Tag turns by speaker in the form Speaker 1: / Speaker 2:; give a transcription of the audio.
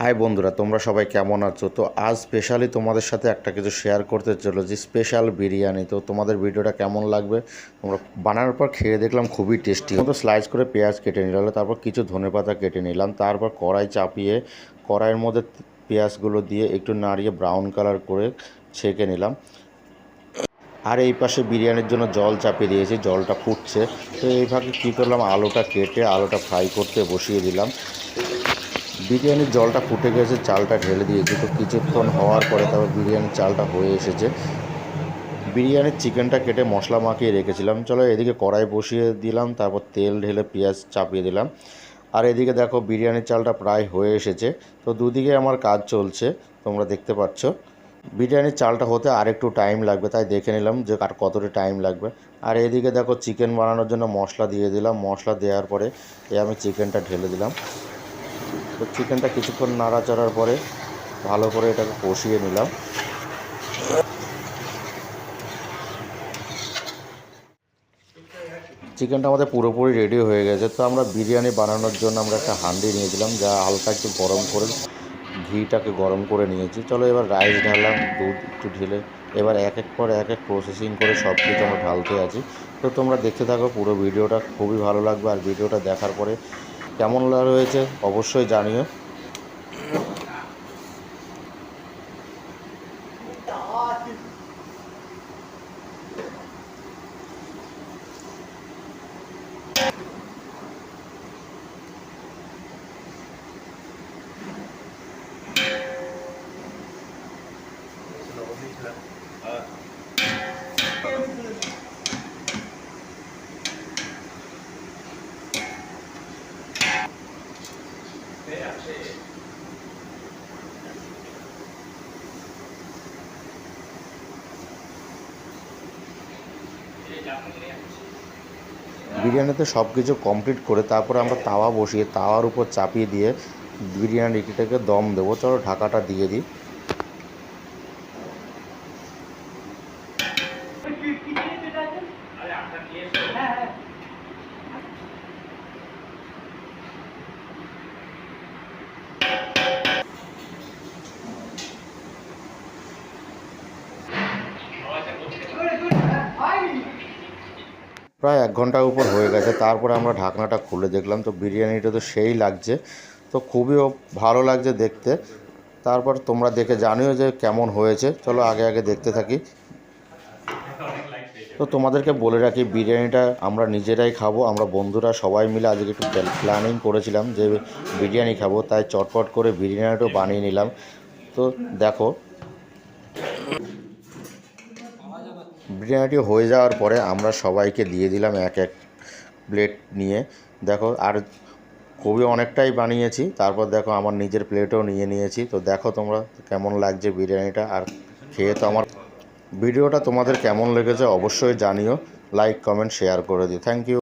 Speaker 1: High বন্ধুরা, তোমরা সবাই কেমন আছো? তো আজ স্পেশালি তোমাদের সাথে একটা কিছু শেয়ার করতে চলো যে স্পেশাল বিরিয়ানি। তো তোমাদের ভিডিওটা কেমন লাগবে? তোমরা বানানোর পর খেয়ে দেখলাম খুবই টেস্টি তো স্লাইস করে পেঁয়াজ কেটে নিলাম, তারপর কিছু ধনেপাতা কেটে নিলাম, তারপর কড়াই চাপিয়ে কড়াইয়ের মধ্যে পেঁয়াজগুলো দিয়ে একটু নাড়িয়ে ব্রাউন কালার করে ছেঁকে নিলাম। আর এই পাশে বিরিয়ানির জন্য জল চাপিয়ে দিয়েছি, জলটা ফুটছে। তো এইভাবে কী করলাম? আলুটা কেটে আলুটা ফ্রাই করতে বসিয়ে দিলাম। বিরিয়ানির জলটা ফুটে গেছে, চালটা ঢেলে দিয়েছি, তো কিছুক্ষণ হওয়ার পরে তারপর বিরিয়ানির চালটা হয়ে এসেছে। বিরিয়ানির চিকেনটা কেটে মশলা মাখিয়ে রেখেছিলাম। চলো এদিকে কড়াই বসিয়ে দিলাম, তারপর তেল ঢেলে পেঁয়াজ চাপিয়ে দিলাম। আর এদিকে দেখো বিরিয়ানির চালটা প্রায় হয়ে এসেছে। তো দুদিকে আমার কাজ চলছে, তোমরা দেখতে পাচ্ছ। বিরিয়ানির চালটা হতে আর একটু টাইম লাগবে, তাই দেখে নিলাম যে আর কতটা টাইম লাগবে। আর এদিকে দেখো চিকেন বানানোর জন্য মশলা দিয়ে দিলাম। মশলা দেওয়ার পরে এ আমি চিকেনটা ঢেলে দিলাম। তো চিকেনটা কিছুক্ষণ নাড়াচাড়ার পরে ভালো করে এটাকে কষিয়ে নিলাম। চিকেনটা আমাদের পুরোপুরি রেডি হয়ে গেছে। তো আমরা বিরিয়ানি বানানোর জন্য আমরা একটা হান্ডি নিয়েছিলাম, যা হালকা একটু গরম করে, ঘিটাকে গরম করে নিয়েছি। চলো এবার রাইস ঢাললাম, দুধ একটু ঢেলে, এবার এক এক পর এক এক প্রসেসিং করে সব কিছু আমরা ঢালতে আছি। তো তোমরা দেখতে থাকো, পুরো ভিডিওটা খুবই ভালো লাগবে। আর ভিডিওটা দেখার পরে কেমন হয়েছে অবশ্যই জানিও। বিরিয়ানিতে সব কিছু কমপ্লিট করে তারপরে আমরা তাওয়া বসিয়ে তাওয়ার উপর চাপিয়ে দিয়ে বিরিয়ানিটাকে দম দেবো। চলো ঢাকাটা দিয়ে দিই। প্রায় এক ঘণ্টার উপর হয়ে গেছে। তারপরে আমরা ঢাকনাটা খুলে দেখলাম। তো বিরিয়ানিটা তো সেই লাগছে। তো খুবই ভালো লাগছে দেখতে। তারপর তোমরা দেখে জানিও যে কেমন হয়েছে। চলো আগে আগে দেখতে থাকি। তো তোমাদেরকে বলে রাখি, বিরিয়ানিটা আমরা নিজেরাই খাব। আমরা বন্ধুরা সবাই মিলে আজকে একটু প্ল্যানিং করেছিলাম যে বিরিয়ানি খাব। তাই চটপট করে বিরিয়ানিটাও বানিয়ে নিলাম। তো দেখো। বিরিয়ানিটি হয়ে যাওয়ার পরে আমরা সবাইকে দিয়ে দিলাম এক এক প্লেট নিয়ে। দেখো, আর খুবই অনেকটাই বানিয়েছি। তারপর দেখো, আমার নিজের প্লেটও নিয়ে নিয়েছি। তো দেখো তোমরা কেমন লাগছে বিরিয়ানিটা। আর খেয়ে তো আমার ভিডিওটা তোমাদের কেমন লেগেছে অবশ্যই জানিও। লাইক কমেন্ট শেয়ার করে দিও। Thank you